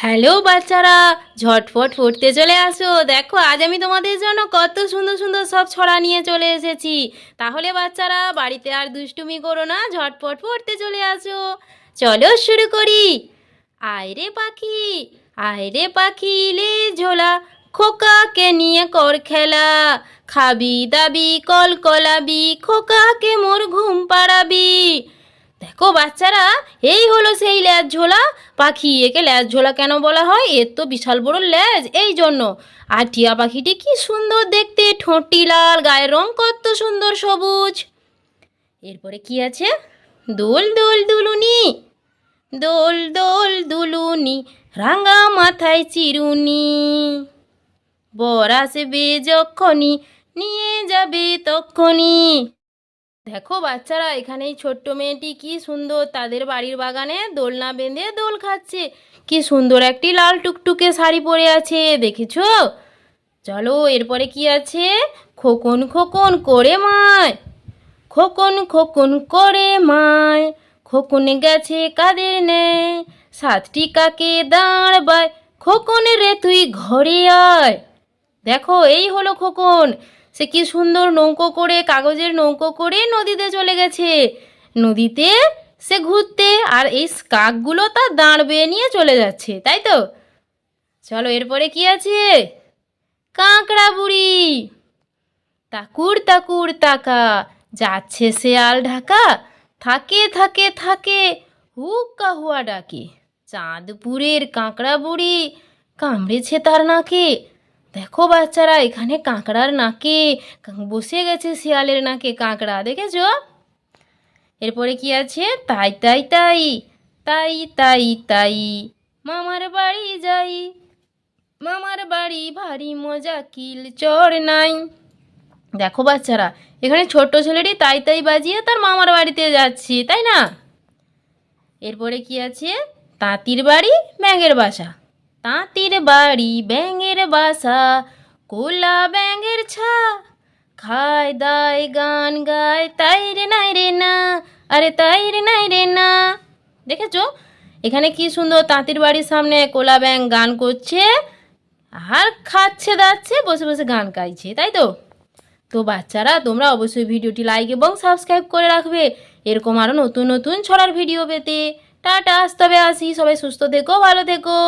Hello বাচ্চারা, ঝটফট পড়তে চলে আসো। দেখো, আজ আমি তোমাদের জন্য কত সুন্দর সুন্দর সব ছড়া নিয়ে চলে এসেছি। তাহলে বাচ্চারা, বাড়িতে আর দুষ্টুমি করো না, ঝটফট পড়তে চলে আসো। চলো শুরু করি। আয় রে পাখি আয় রে পাখি লে ঝোলা, খোকাকে নিয়ে কর খেলা। খাবি দাবি কল কলাবি খোকাকে মোর ঘুম পাড়াবি। দেখো বাচ্চারা, এই হলো সেই ল্যাজ ঝোলা। পাখি, একে ল্যাজ ঝোলা কেন বলা হয়? এর তো বিশাল বড় ল্যাজ, এই জন্য। আর টিয়া পাখিটি কি সুন্দর দেখতে, ঠোঁটটি লাল, গায়ের রং কত সুন্দর সবুজ। এরপরে কি আছে? দোল দোল দুলুনি। দোল দোল দুলুনি, রাঙা মাথায় চিরুনি। বর আসবে যখনই, নিয়ে যাবে তখনই। দেখো, বাচ্চারা এখানে এই ছোট্ট মেয়েটি কি সুন্দর। তাদের বাড়ির বাগানে দোলনা বেঁধে দোল খাচ্ছে। কি সুন্দর একটি লাল টুকটুকে শাড়ি পরে আছে, দেখেছ? চলো, এরপরে কি আছে? খোকন খোকন করে মায়। খোকন খোকন করে মায়। খোকন গেছে কাদের নেয় সাতটি কাকে দাঁড়বায়? খোকন রে, তুই ঘরে আয়। দেখো, এই হলো খোকন। সে কি সুন্দর নৌকো করে, কাগজের নৌকো করে নদীতে চলে গেছে। নদীতে সে ঘুরতে আর এই কাকগুলো তার দাঁড় বেয়ে নিয়ে চলে যাচ্ছে, তাই তো? চলো এরপরে কি আছে? কাঁকড়া বুড়ি। তাকুর তাকুর, তাকা। যাচ্ছে শেয়াল ঢাকা। থাকে থাকে থাকে। হুক্কা হুয়া ডাকে। চাঁদপুরের কাঁকড়া বুড়ি কামড়েছে তার নাকে। দেখো বাচ্চারা, এখানে কাঁকড়ার নাকে বসে গেছে শিয়ালের নাকে কাঁকড়া, দেখেছ? এরপরে কি আছে? তাই তাই তাই তাই তাই তাই, মামার বাড়ি যাই, মামার বাড়ি ভারী মজা, কিল চড় নাই। দেখো বাচ্চারা, এখানে ছোট্ট ছেলেটি তাই তাই বাজিয়ে তার মামার বাড়িতে যাচ্ছে, তাই না? এরপরে কি আছে? তাঁতির বাড়ি, ব্যাঙের বাসা। তাঁতির বাড়ি ব্যাঙের বাসা, কোলা ব্যাঙের ছা। খায় দায় গান গায়, তাই রে নাই রে না, আরে তাই রে নাই রে না। দেখেছ? এখানে কি সুন্দর তাঁতির বাড়ির সামনে কোলা ব্যাঙ গান করছে, আর খাচ্ছে দাচ্ছে, বসে বসে গান গাইছে, তাই তো? তো বাচ্চারা, তোমরা অবশ্যই ভিডিওটি লাইক এবং সাবস্ক্রাইব করে রাখবে। এরকম আরও নতুন নতুন ছড়ার ভিডিও পেতে। টাটা আসতে হবে আসি। সবাই সুস্থ থেকো, ভালো থেকো।